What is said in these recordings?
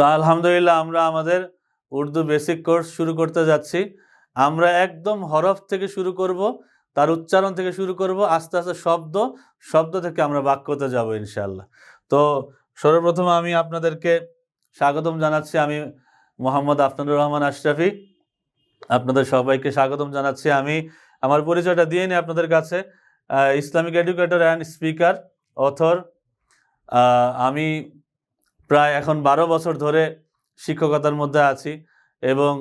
তো আলহামদুলিল্লাহ আমরা আমাদের উর্দু বেসিক কোর্স শুরু করতে যাচ্ছি। আমরা একদম হরফ থেকে শুরু করব, তার উচ্চারণ থেকে শুরু করব, আস্তে আস্তে শব্দ শব্দ থেকে আমরা বাক্যতে যাব ইনশাল্লাহ তো সর্বপ্রথম আমি আপনাদেরকে স্বাগতম জানাচ্ছি, আমি মোহাম্মদ আফনানুর রহমান আশরাফি। আপনাদের সবাইকে স্বাগতম জানাচ্ছি। আমি আমার পরিচয়টা দিয়ে নিই আপনাদের কাছে। Islamic educator and speaker author আমি প্রায় এখন বারো বছর ধরে শিক্ষকতার মধ্যে আছি এবং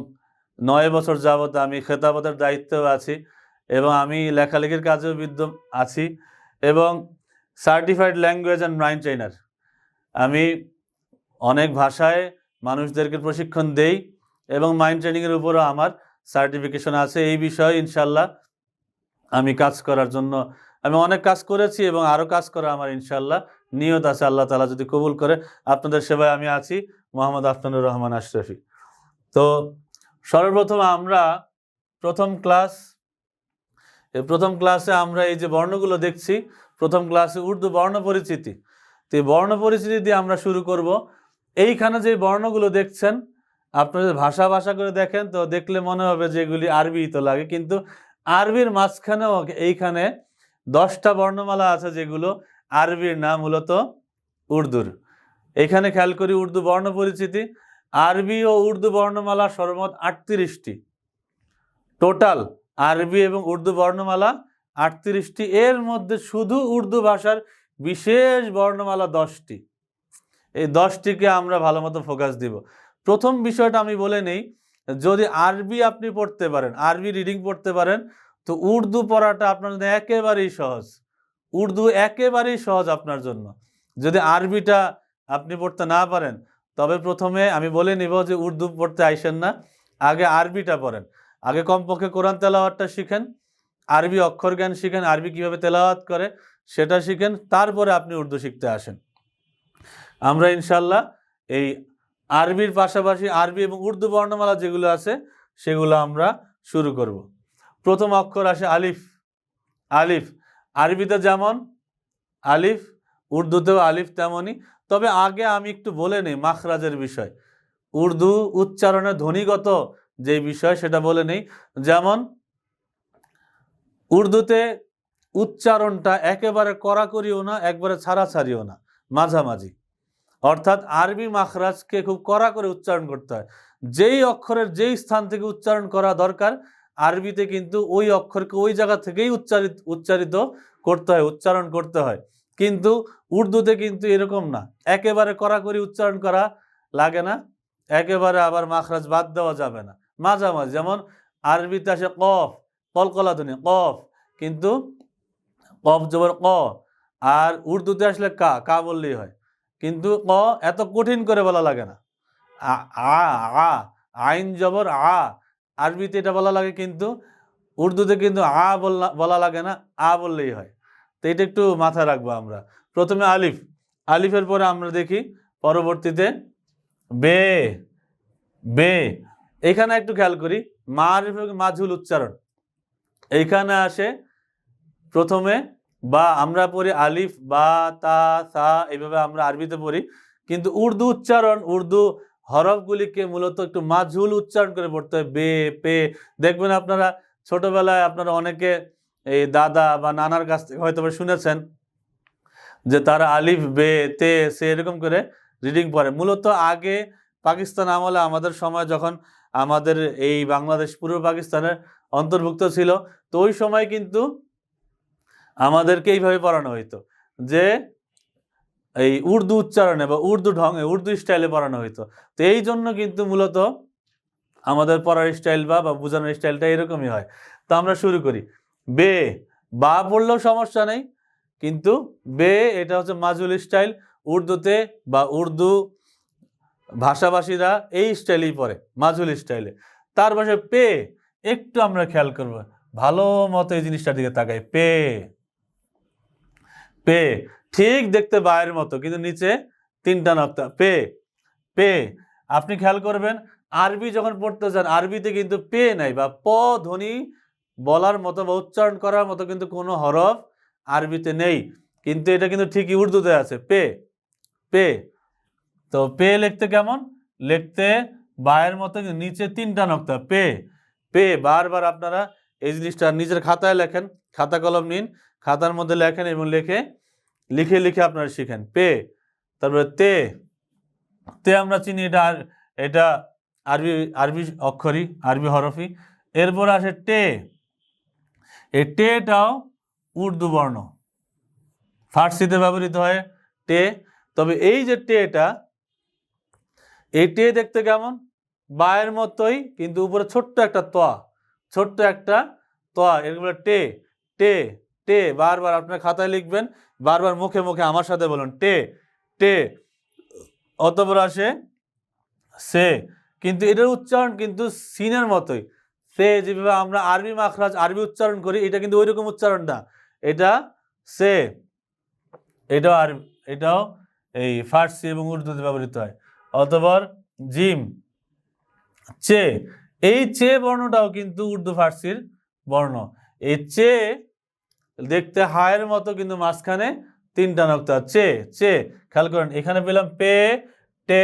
নয় বছর যাবত আমি খেতাবতের দায়িত্বেও আছি এবং আমি লেখালেখির কাজেও বিদ্য আছি এবং certified language and mind trainer আমি অনেক ভাষায় মানুষদেরকে প্রশিক্ষণ দেই এবং মাইন্ড ট্রেনিংয়ের উপরও আমার সার্টিফিকেশন আছে। এই বিষয়ে ইনশাল্লাহ আমি কাজ করার জন্য, আমি অনেক কাজ করেছি এবং আরও কাজ করা আমার ইনশাল্লাহ নিয়ত আছে, আল্লাহ তালা যদি কবুল করে। আপনাদের সেবায় আমি আছি, মোহাম্মদ আফতানুর রহমান আশরাফি। তো সর্বপ্রথম আমরা প্রথম ক্লাস প্রথম ক্লাসে আমরা এই যে বর্ণগুলো দেখছি, প্রথম ক্লাসে উর্দু বর্ণ পরিচিতি। তো এই বর্ণ পরিচিতি দিয়ে আমরা শুরু করব। এইখানে যে বর্ণগুলো দেখছেন আপনারা ভাষা ভাষা করে দেখেন, তো দেখলে মনে হবে যে এগুলি আরবি তো লাগে, কিন্তু আরবির মাঝখানেও এইখানে দশটা বর্ণমালা আছে যেগুলো আরবির নাম মূলত উর্দুর। এখানে খেয়াল করি উর্দু বর্ণ পরিচিতি। আরবি ও উর্দু বর্ণমালা সর্বমোট আটত্রিশটি। টোটাল আরবি এবং উর্দু বর্ণমালা আটত্রিশটি। এর মধ্যে শুধু উর্দু ভাষার বিশেষ বর্ণমালা দশটি। এই দশটিকে আমরা ভালো মতো ফোকাস দিব। প্রথম বিষয়টা আমি বলে নেই, যদি আরবি আপনি পড়তে পারেন, আরবি রিডিং পড়তে পারেন, তো উর্দু পড়াটা আপনার জন্য একেবারেই সহজ। উর্দু একেবারেই সহজ আপনার জন্য। যদি আরবিটা আপনি পড়তে না পারেন, তবে প্রথমে আমি বলে নিব যে উর্দু পড়তে আইসেন না, আগে আরবিটা পড়েন। আগে কমপক্ষে কোরআন তেলাওয়াতটা শিখেন, আরবি অক্ষর জ্ঞান শিখেন, আরবি কীভাবে তেলাওয়াত করে সেটা শিখেন, তারপরে আপনি উর্দু শিখতে আসেন। আমরা ইনশাল্লাহ এই আরবির পাশাপাশি আরবি এবং উর্দু বর্ণমালা যেগুলো আছে, সেগুলো আমরা শুরু করব। প্রথম অক্ষর আসে আলিফ আলিফ। আরবিতে যেমন আলিফ, উর্দুতেও আলিফ তেমনই। তবে আগে আমি একটু বলে নিই মাখরাজের বিষয়। উর্দু উচ্চারণে ধ্বনিগত যে বিষয় সেটা বলে নেই। যেমন, উর্দুতে উচ্চারণটা একেবারে কড়াকড়িও না, একবারে ছাড়াছাড়িও না, মাঝামাঝি। অর্থাৎ আরবি মাখরাজকে খুব কড়া করে উচ্চারণ করতে হয়। যেই অক্ষরের যেই স্থান থেকে উচ্চারণ করা দরকার আরবিতে কিন্তু ওই অক্ষরকে ওই জায়গা থেকেই উচ্চারিত উচ্চারিত করতে হয়, উচ্চারণ করতে হয়। কিন্তু উর্দুতে কিন্তু এরকম না। একেবারে কড়াকড়ি উচ্চারণ করা লাগে না, একেবারে আবার মাখরাজ বাদ দেওয়া যাবে না। মাঝামাঝি, যেমন আরবিতে আসে কফ, কলকলা ধ্বনি, কফ। কিন্তু কফ জবর ক, আর উর্দুতে আসলে কা কা বললেই হয়। কিন্তু ক এত কঠিন করে বলা লাগে না। আ আ আ, আইন জবর আ আরবিতে এটা বলা লাগে কিন্তু, উর্দুতে কিন্তু আ বলা লাগে না, আ বললেই হয়। তো এটা একটু মাথায় রাখব আমরা। প্রথমে আলিফ। আলিফের পরে আমরা দেখি, পরবর্তীতে বে বে। এখানে একটু খেয়াল করি মারিফ মাঝুল উচ্চারণ। এইখানে আসে প্রথমে বা, আমরা পড়ি আলিফ, বা, তা, সা এইভাবে আমরা আরবিতে পড়ি। কিন্তু উর্দু উচ্চারণ, উর্দু হরফগুলিকে মূলত একটু মাঝুল উচ্চারণ করে পড়তে হয়, বে, পে। দেখবেন আপনারা ছোটবেলায় আপনারা অনেকে এই দাদা বা নানার কাছ থেকে হয়তো শুনেছেন যে তারা আলিফ, বে, তে, সে এরকম করে রিডিং পড়ে। মূলত আগে পাকিস্তান আমলে আমাদের সময় যখন আমাদের এই বাংলাদেশ, পূর্ব পাকিস্তানের অন্তর্ভুক্ত ছিল, তো ওই সময় কিন্তু আমাদেরকে এইভাবে পড়ানো হইতো যে এই উর্দু উচ্চারণে বা উর্দু ঢঙে, উর্দু স্টাইলে পড়ানো হইতো। তো এই জন্য কিন্তু মূলত আমাদের পড়ার স্টাইল বা বা বোঝানোর স্টাইলটা এরকমই হয়। তো আমরা শুরু করি। বে, বা পড়লেও সমস্যা নেই, কিন্তু বে এটা হচ্ছে মাজুল স্টাইল, উর্দুতে বা উর্দু ভাষাভাষীরা এই স্টাইলেই পড়ে, মাজুল স্টাইলে। তার পাশে পে, একটু আমরা খেয়াল করব, ভালো মতো এই জিনিসটার দিকে তাকাই। পে পে ঠিক দেখতে বায়ের মতো, কিন্তু নিচে তিনটা নক্তা। পে পে, আপনি খেয়াল করবেন, আরবি যখন পড়তে চান আরবিতে কিন্তু পে নাই বা প ধ্বনি বলার মতো বা উচ্চারণ করার মতো কিন্তু কোনো হরফ আরবিতে নেই। কিন্তু এটা কিন্তু ঠিকই উর্দুতে আছে। পে পে, তো পে লিখতে কেমন? লিখতে বায়ের মতো নিচে তিনটা নক্তা। পে পে, বারবার আপনারা এই জিনিসটা নিজের খাতায় লেখেন, খাতা কলম নিন, খাতার মধ্যে লেখেন এবং লিখে লিখে লিখে আপনারা শিখেন। পে, তারপরে তে তে আমরা চিনি এটা আর, এটা আরবি আরবি অক্ষরই, আরবি হরফি এরপর আসে টে এই টেটাও উর্দু বর্ণ। ফার্সিতে ব্যবহৃত হয় টে তবে এই যে টেটা, এই টে দেখতে কেমন? বায়ের মতোই, কিন্তু উপরে ছোট্ট একটা তোয়া ছোট্ট একটা তোয়া এরকম টে টে টে বারবার আপনার খাতায় লিখবেন, বারবার মুখে মুখে আমার সাথে বলুন টে টে অতপর আসে সে। কিন্তু এটার উচ্চারণ কিন্তু সিনের মতোই। সে যেভাবে আমরা আরবি মাখরাজ, আরবি উচ্চারণ করি, এটা কিন্তু ওই রকম উচ্চারণ না। এটা সে, এটাও আর এটাও এই ফার্সি এবং উর্দুতে ব্যবহৃত হয়। অতপর জিম, চে, এই চে বর্ণটাও কিন্তু উর্দু ফার্সির বর্ণ। এই চে দেখতে হায়ের মতো কিন্তু মাঝখানে তিনটা নক্তা। চে চে, খেয়াল করেন, এখানে পেলাম পে, টে,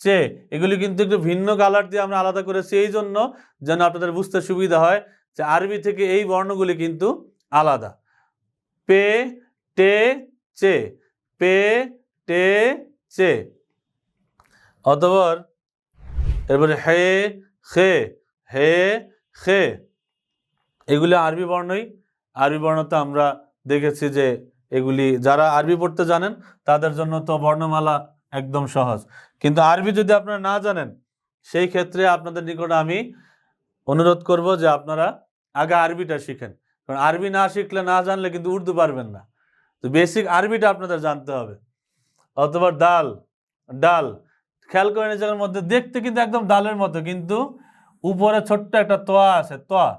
চে। এগুলি কিন্তু একটু ভিন্ন কালার দিয়ে আমরা আলাদা করেছি, এই জন্য যেন আপনাদের বুঝতে সুবিধা হয় যে আরবি থেকে এই বর্ণগুলি কিন্তু আলাদা। পে, টে, চে, পে, টে, চে। অতপর এরপরে হে, খে হে, খে। এগুলি আরবি বর্ণই আরবি বর্ণ তো আমরা দেখেছি যে এগুলি যারা আরবি পড়তে জানেন, তাদের জন্য তো বর্ণমালা একদম সহজ। কিন্তু আরবি যদি আপনারা না জানেন, সেই ক্ষেত্রে আপনাদের নিকট আমি অনুরোধ করব যে আপনারা আগে আরবিটা শিখেন। কারণ আরবি না শিখলে, না জানলে কিন্তু উর্দু পারবেন না। তো বেসিক আরবিটা আপনাদের জানতে হবে। অথবা ডাল ডাল। খেয়াল করে জায়গার মধ্যে দেখতে কিন্তু একদম ডালের মতো, কিন্তু উপরে ছোট্ট একটা তোয়া আছে, তোয়া।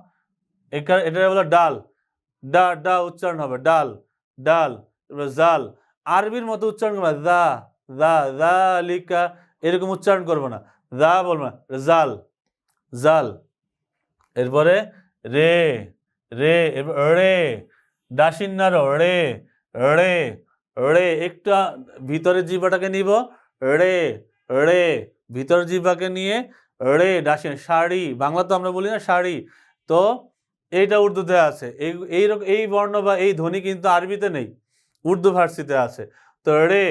এখানে এটা বলে ডাল। ডা ডা উচ্চারণ হবে, ডাল ডাল জাল, আরবির মতো উচ্চারণ করবে, দা দা দা লিকা এরকম উচ্চারণ করব না, দা বলব না, জাল জাল, এরপরে রে রে রে ডাসিন্নার রে রে রে, একটু ভিতরের জিবাটাকে নিব, রে রে ভিতর জিবাকে নিয়ে, রে ডাসিন শাড়ি, বাংলা তো আমরা বলি না, শাড়ি, তো এইটা উর্দুতে আছে। এই এই এই বর্ণ বা এই ধ্বনি কিন্তু আরবিতে নেই। উর্দু ফার্সিতে আছে। তো রে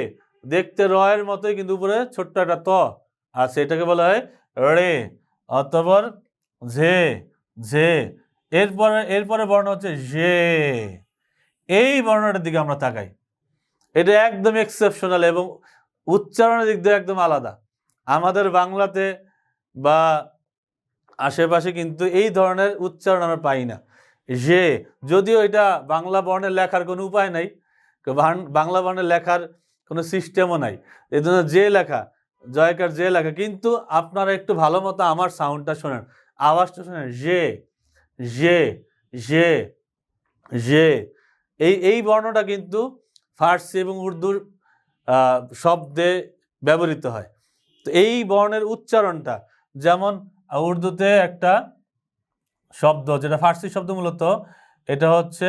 দেখতে রয়ের মতোই কিন্তু উপরে ছোট্ট একটা ত। আছে এটাকে বলা হয় রে অতপর ঝে ঝে। এরপরে এরপরে বর্ণ হচ্ছে ঝে। এই বর্ণটার দিকে আমরা তাকাই। এটা একদম এক্সেপশনাল এবং উচ্চারণের দিক দিয়ে একদম আলাদা। আমাদের বাংলাতে বা আশেপাশে কিন্তু এই ধরনের উচ্চারণ আমরা পাই না। যে যদিও এটা বাংলা বর্ণের লেখার কোনো উপায় নাই বাংলা বর্ণের লেখার কোনো সিস্টেমও নাই। এই জন্য যে লেখা, জয়কার যে লেখা, কিন্তু আপনারা একটু ভালো মতো আমার সাউন্ডটা শোনেন। আওয়াজটা শোনেন, যে যে যে যে। এই এই বর্ণটা কিন্তু ফার্সি এবং উর্দুর শব্দে ব্যবহৃত হয়। তো এই বর্ণের উচ্চারণটা যেমন উর্দুতে একটা শব্দ, যেটা ফার্সি শব্দ মূলত, এটা হচ্ছে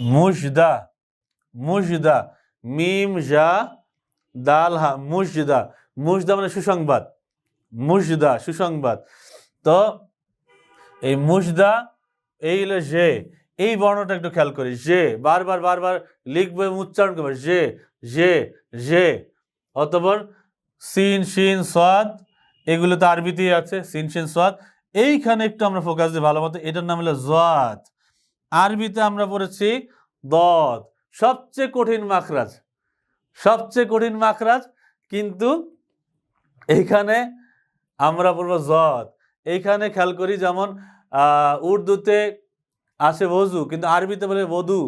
মুজদা মুজদা, মিম, জা, দাল, হা, মুজদা। মুজদা মানে সুসংবাদ, মুজদা, সুসংবাদ। তো এই মুজদা, এই হলো যে এই বর্ণটা একটু খেয়াল করি যে বারবার বারবার লিখব উচ্চারণ করব যে যে যে অতপর সিন, শিন সোয়াদ এগুলো তো আরবিতেই আছে, সিন শিন সোয়াদ। এইখানে একটু আমরা ফোকাস দিই ভালো মতো, এটার নাম হলো জোয়াদ। আরবিতে আমরা পড়েছি দদ। সবচেয়ে কঠিন মাখরাজ, সবচেয়ে কঠিন মাখরাজ, কিন্তু এইখানে আমরা পড়ব জদ এইখানে খেয়াল করি যেমন উর্দুতে আছে ওজু কিন্তু আরবিতে বলে বধু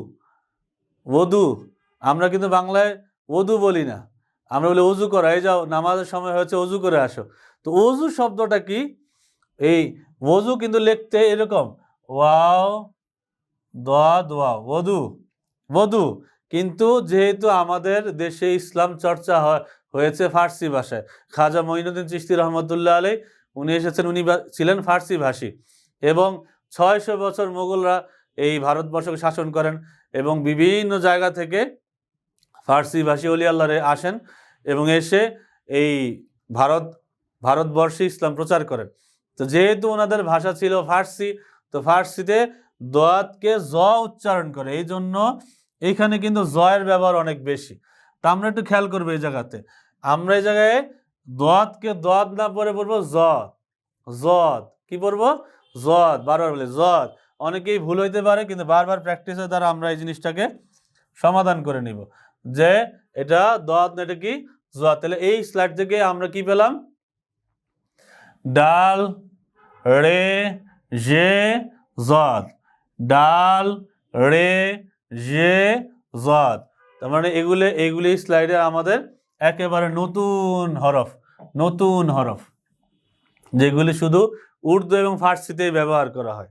বধু আমরা কিন্তু বাংলায় ওদু বলি না। আমরা বলি অজু করা, এই যাও, নামাজের সময় হয়েছে অজু করে আসো। তো অজু শব্দটা কি? এই ওজু কিন্তু লিখতে এরকম, ওয়াও, দোয়া দোয়া বধু বধু কিন্তু যেহেতু আমাদের দেশে ইসলাম চর্চা হয় হয়েছে ফার্সি ভাষায়, খাজা মঈনুদ্দিন চিশতি রহমতুল্লাহ আলাই উনি এসেছেন, উনি ছিলেন ফার্সি ভাষী এবং ছয়শো বছর মোগলরা এই ভারতবর্ষকে শাসন করেন এবং বিভিন্ন জায়গা থেকে ফার্সি ভাষী অলি আল্লাহরে আসেন এবং এসে এই ভারত, ভারতবর্ষে ইসলাম প্রচার করেন। তো যেহেতু ওনাদের ভাষা ছিল ফার্সি, তো ফার্সিতে দোয়াতকে জ উচ্চারণ করে, এই জন্য এইখানে কিন্তু জয়ের ব্যবহার অনেক বেশি। তা আমরা একটু খেয়াল করব এই জায়গাতে। আমরা এই জায়গায় দোয়াতকে দোয়াত না পরে পড়ব জদ জদ কি পড়ব জদ বারবার বলে জদ অনেকেই ভুল হইতে পারে, কিন্তু বারবার প্র্যাকটিসের দ্বারা আমরা এই জিনিসটাকে সমাধান করে নিব। যে এটা দোয়াত না এটা কি জোয়া তাহলে এই স্লাইড থেকে আমরা কি পেলাম? ডাল রে জে জদ ডাল রে জে জদ তার মানে এগুলো, এগুলি স্লাইডে আমাদের একেবারে নতুন হরফ নতুন হরফ, যেগুলি শুধু উর্দু এবং ফার্সিতেই ব্যবহার করা হয়।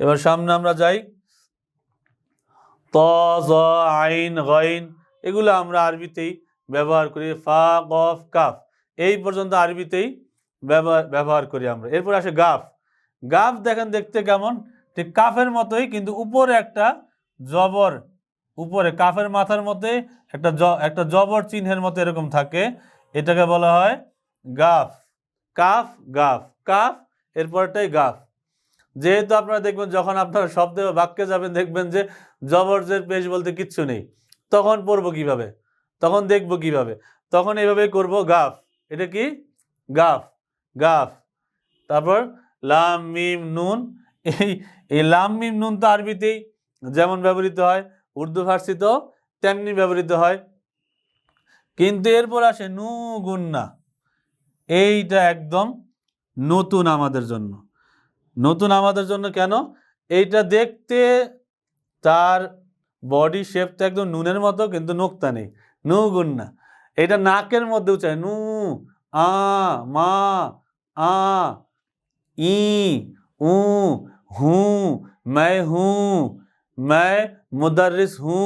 এবার সামনে আমরা যাই। জ আইন, গইন এগুলো আমরা আরবিতেই ব্যবহার করি। ফা গফ কাফ এই পর্যন্ত আরবিতেই ব্যবহার করি আমরা। এরপর আসে গাফ। গাফ দেখেন দেখতে কেমন? ঠিক কাফের মতোই কিন্তু উপরে একটা জবর, উপরে কাফের মাথার মধ্যে একটা একটা জবর চিহ্নের মতো এরকম থাকে। এটাকে বলা হয় গাফ। কাফ গাফ। কাফ, এরপরটাই গাফ। যেহেতু আপনারা দেখবেন যখন আপনারা শব্দে বা বাক্যে যাবেন, দেখবেন যে জবরজের পেশ বলতে কিচ্ছু নেই। তখন পড়ব কীভাবে? তখন দেখব কীভাবে? তখন এইভাবে করব গাফ। এটা কি? গাফ। গাফ। তারপর লাম, মিম, নুন। এই এই লাম, মিম, নুন তো আরবিতেই যেমন ব্যবহৃত হয়, উর্দু ফার্সিতেও তেমনি ব্যবহৃত হয়। কিন্তু এরপর আসে নু গুন্না। এইটা একদম নতুন আমাদের জন্য। নতুন আমাদের জন্য কেন? এইটা দেখতে তার বডি শেপটা একদম নুনের মতো, কিন্তু নোকতা নেই। নু গুন না। এটা নাকের মধ্যে উচ্চারণ নু, আ, মা, আ, ই, উ, হু মায় হু মায় মুদারিস হু।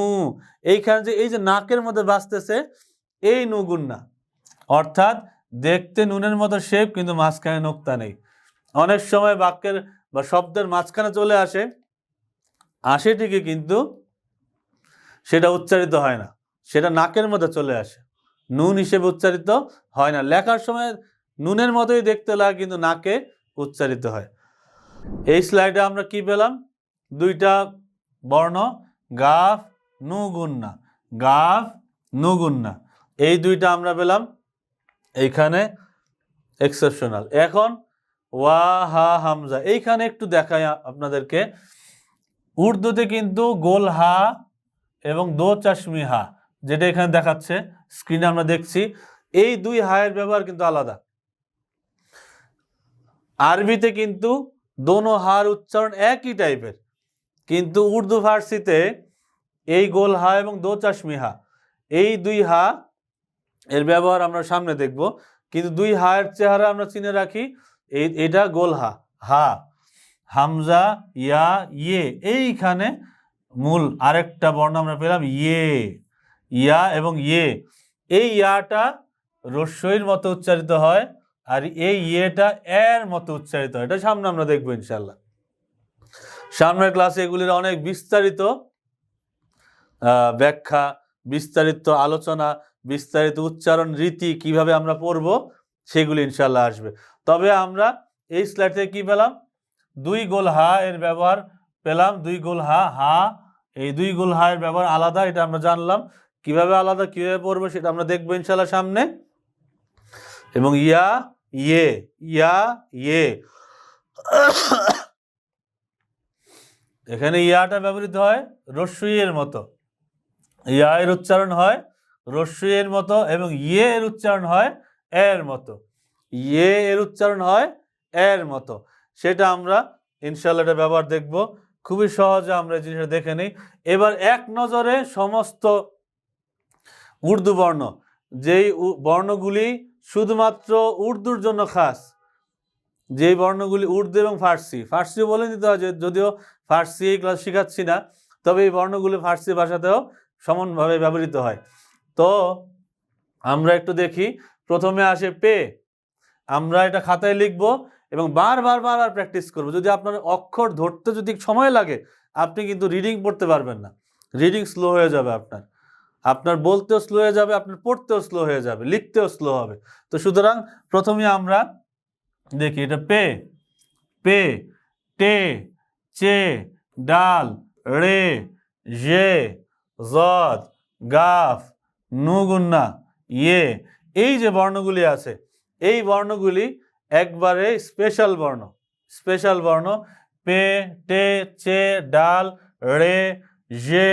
এইখানে যে এই যে নাকের মধ্যে বাঁচতেছে এই নুগুন না। অর্থাৎ দেখতে নুনের মতো শেপ কিন্তু মাঝখানে নোকতা নেই। অনেক সময় বাক্যের বা শব্দের মাঝখানে চলে আসে আসে ঠিকই কিন্তু সেটা উচ্চারিত হয় না। সেটা নাকের মধ্যে চলে আসে। নুন হিসেবে উচ্চারিত হয় না। লেখার সময় নুনের মতোই দেখতে লাগে, কিন্তু নাকে উচ্চারিত হয়। এই স্লাইডে আমরা কি পেলাম? দুইটা বর্ণ, গাফ নুগুন্না। গাফ নুগুন্না। এই দুইটা আমরা পেলাম এইখানে এক্সেপশনাল এখন ওয়া হা হামজা। এইখানে একটু দেখাই আ- আপনাদেরকে। উর্দুতে কিন্তু গোল হা এবং দো চাশমি হা, যেটা এখানে দেখাচ্ছে। স্ক্রিনে আমরা দেখছি। এই দুই হায়ের ব্যবহার কিন্তু আলাদা। আরবিতে কিন্তু দোনো হার উচ্চারণ একই টাইপের। কিন্তু উর্দু ফার্সিতে এই গোল হা এবং দো চাশমি হা, এই দুই হা এর ব্যবহার আমরা সামনে দেখব। কিন্তু দুই হায়ের চেহারা আমরা চিনে রাখি। এটা গোল হা হা, হামজা, ইয়া ইয়ে এইখানে মূল আরেকটা বর্ণ আমরা পেলাম ইয়ে ইয়া এবং ইয়ে। এই ইয়াটা রস্যইর মতো উচ্চারিত হয় আর এই ইয়েটা এর মতো উচ্চারিত হয়। এটা সামনে আমরা দেখব ইনশাল্লাহ সামনের ক্লাসে এগুলির অনেক বিস্তারিত ব্যাখ্যা, বিস্তারিত আলোচনা, বিস্তারিত উচ্চারণ রীতি কীভাবে আমরা পড়ব, সেগুলি ইনশাল্লাহ আসবে। তবে আমরা এই স্লাইড থেকে কি পেলাম? দুই গোল হা এর ব্যবহার পেলাম, দুই গোল হা হা, এই দুই গোল হা এর ব্যবহার আলাদা, এটা আমরা জানলাম। কীভাবে আলাদা, কীভাবে পড়ব সেটা আমরা দেখব ইনশাল্লাহ সামনে। এবং ইয়া ইয়ে ইয়া ইয়ে। এখানে ইয়াটা ব্যবহৃত হয় রস্যইয়ের মতো। ইয়া এর উচ্চারণ হয় রস্যইয়ের মতো এবং ইয়ে এর উচ্চারণ হয় এর মতো। ইয়ে এর উচ্চারণ হয় এর মতো। সেটা আমরা ইনশাল্লাহ এটা ব্যবহার দেখব। খুবই সহজে আমরা এই জিনিসটা দেখে নিই। এবার এক নজরে সমস্ত উর্দু বর্ণ, যেই বর্ণগুলি শুধুমাত্র উর্দুর জন্য খাস, যেই বর্ণগুলি উর্দু এবং ফার্সি ফার্সি বলে দিতে হয় যদিও ফার্সি এই ক্লাস শেখাচ্ছি না, তবে এই বর্ণগুলি ফার্সি ভাষাতেও সমানভাবে ব্যবহৃত হয়। তো আমরা একটু দেখি, প্রথমে আসে পে আমরা এটা খাতায় লিখব এবং বারবার বারবার প্র্যাকটিস করব। যদি আপনার অক্ষর ধরতে যদি সময় লাগে, আপনি কিন্তু রিডিং পড়তে পারবেন না। রিডিং স্লো হয়ে যাবে আপনার। আপনার বলতেও স্লো হয়ে যাবে, আপনার পড়তেও স্লো হয়ে যাবে, লিখতেও স্লো হবে। তো সুতরাং প্রথমে আমরা দেখি, এটা পে পে টে চে, ডাল, রে, জে, জদ, গাফ, নুগুন্না ইয়ে এই যে বর্ণগুলি আছে এই বর্ণগুলি একবারে স্পেশাল বর্ণ। স্পেশাল বর্ণ পে, টে, চে, ডাল, রে, জে,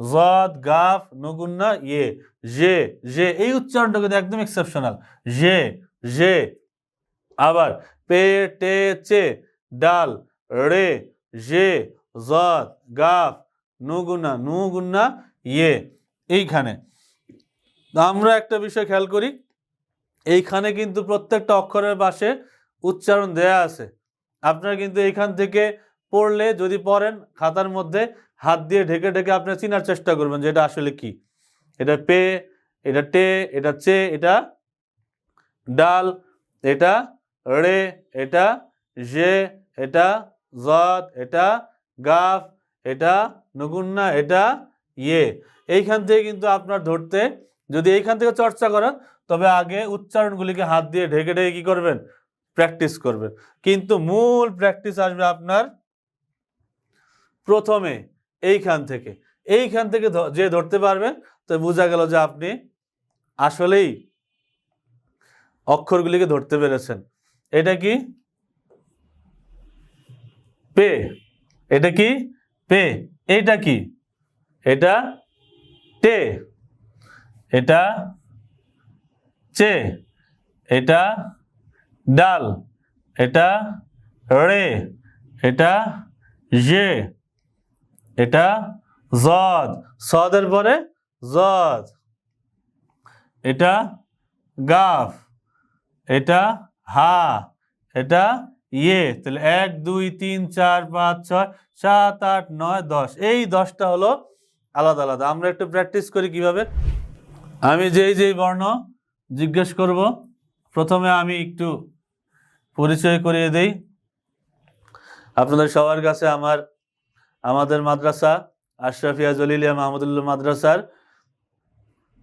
জদ, গাফ, নুগুন্না ইয়ে। জে জে, এই উচ্চারণটা কিন্তু একদম এক্সেপশনাল জে জে। আবার পে, টে, চে, ডাল, রে, জে, জদ, গাফ, নুগুন্না নুগুন্না ইয়ে। এইখানে। আমরা একটা বিষয় খেয়াল করি। এইখানে কিন্তু প্রত্যেকটা অক্ষরের পাশে উচ্চারণ দেয়া আছে। আপনারা কিন্তু এইখান থেকে পড়লে যদি পড়েন, খাতার মধ্যে হাত দিয়ে ঢেকে ঢেকে আপনারা চিনার চেষ্টা করবেন যে এটা আসলে কি। এটা পে, এটা টে, এটা চে, এটা ডাল, এটা রে, এটা জে, এটা জদ, এটা গাফ, এটা নগুন্না, এটা ইয়ে। এইখান থেকে কিন্তু আপনার ধরতে, যদি এইখান থেকে চর্চা করেন তবে আগে উচ্চারণগুলিকে হাত দিয়ে ঢেকে ঢেকে কি করবেন? প্র্যাকটিস করবেন। কিন্তু মূল প্র্যাকটিস আসবে আপনার প্রথমে এইখান থেকে। এইখান থেকে যে ধরতে পারবেন, তো বোঝা গেল যে আপনি আসলেই অক্ষরগুলিকে ধরতে পেরেছেন। এটা কি? পে। এটা কি? পে। এটা কি? এটা টে এটা চে এটা ডাল, এটা রে, এটা জে, এটা জদ, সদের পরে জদ, এটা গাফ, এটা হা, এটা ইয়ে তাহলে এক, দুই, তিন, চার, পাঁচ, ছয়, সাত, আট, নয়, দশ, এই দশটা হলো আলাদা আলাদা। আমরা একটু প্র্যাকটিস করি কীভাবে? আমি যেই যেই বর্ণ জিজ্ঞেস করব। প্রথমে আমি একটু পরিচয় করিয়ে দেই। আপনাদের সবার কাছে আমার, আমাদের মাদ্রাসা, আশরাফিয়া জলিলিয়া মাহমুদুল্লাহ মাদ্রাসার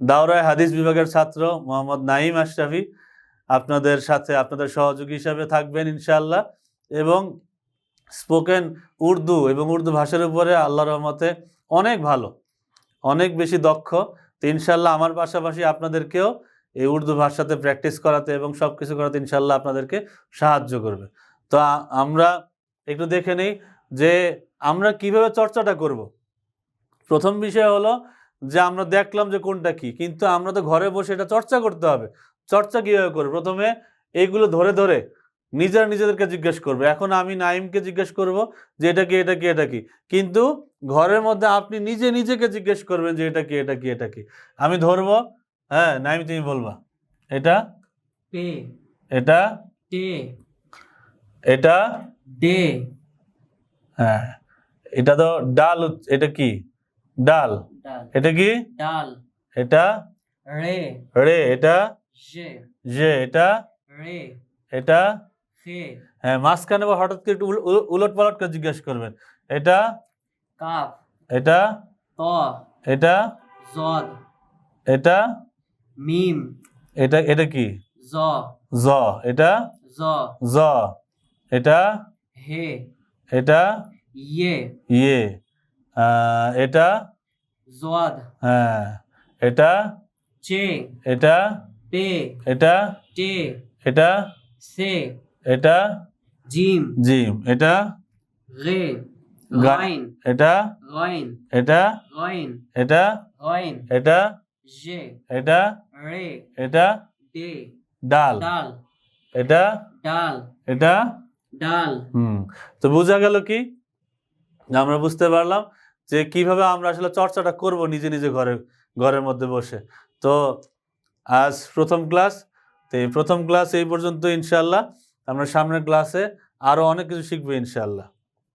দাওরায় হাদিস বিভাগের ছাত্র মোহাম্মদ নাইম আশরাফি। আপনাদের সাথে আপনাদের সহযোগী হিসাবে থাকবেন ইনশাআল্লাহ। এবং স্পোকেন উর্দু এবং উর্দু ভাষার উপরে আল্লাহ রহমতে অনেক ভালো, অনেক বেশি দক্ষ। তো ইনশাল্লাহ আমার পাশাপাশি আপনাদেরকেও এই উর্দু ভাষাতে প্র্যাকটিস করাতে এবং সব কিছু করাতে ইনশাল্লাহ আপনাদেরকে সাহায্য করবে। তো আমরা একটু দেখে নেই যে আমরা কীভাবে চর্চাটা করব। প্রথম বিষয় হলো যে আমরা দেখলাম যে কোনটা কি, কিন্তু আমরা তো ঘরে বসে এটা চর্চা করতে হবে। চর্চা কীভাবে করবে? প্রথমে এইগুলো ধরে ধরে নিজেরা নিজেদেরকে জিজ্ঞেস করবে। এখন আমি নাইমকে জিজ্ঞেস করব যে এটা কি এটা কি এটা কি? কিন্তু ঘরের মধ্যে আপনি নিজে নিজেকে জিজ্ঞেস করবেন যে এটা কি এটা কি এটা কি? আমি ধরবো হ্যাঁ নাইম তুমি বলবা। এটা? পে এটা? টে এটা? ডে হ্যাঁ এটা তো ডাল এটা কি? ডাল। এটা কি? ডাল। এটা? রে। রে এটা? জে যে এটা? রে। এটা? ফে হ্যাঁ মাঝখানে বা হঠাৎ করে একটু উল- উল- উলট পালট করে জিজ্ঞেস করবেন। এটা? কাফ এটা? ত। এটা? জদ। এটা? মিম। এটা এটা কি? জ। জ এটা? জ। জ এটা? হে। এটা? ইয়ে। ইয়ে। এটা? জদ হ্যাঁ। এটা? চে। এটা? পে। এটা? টে। এটা? সে। এটা? জিম। জিম। এটা? রে গাইন এটা? গাইন এটা? গাইন এটা? গাইন এটা? এটা রে এটা ডে ডাল। ডাল। এটা ডাল। এটা ডাল। হুম তো বোঝা গেল কি? আমরা বুঝতে পারলাম যে কীভাবে আমরা আসলে চর্চাটা করব নিজে নিজে ঘরে ঘরের মধ্যে বসে। তো আজ প্রথম ক্লাস তো এই প্রথম ক্লাস এই পর্যন্ত ইনশাল্লাহ আমরা সামনের ক্লাসে আরও অনেক কিছু শিখব ইনশাল্লাহ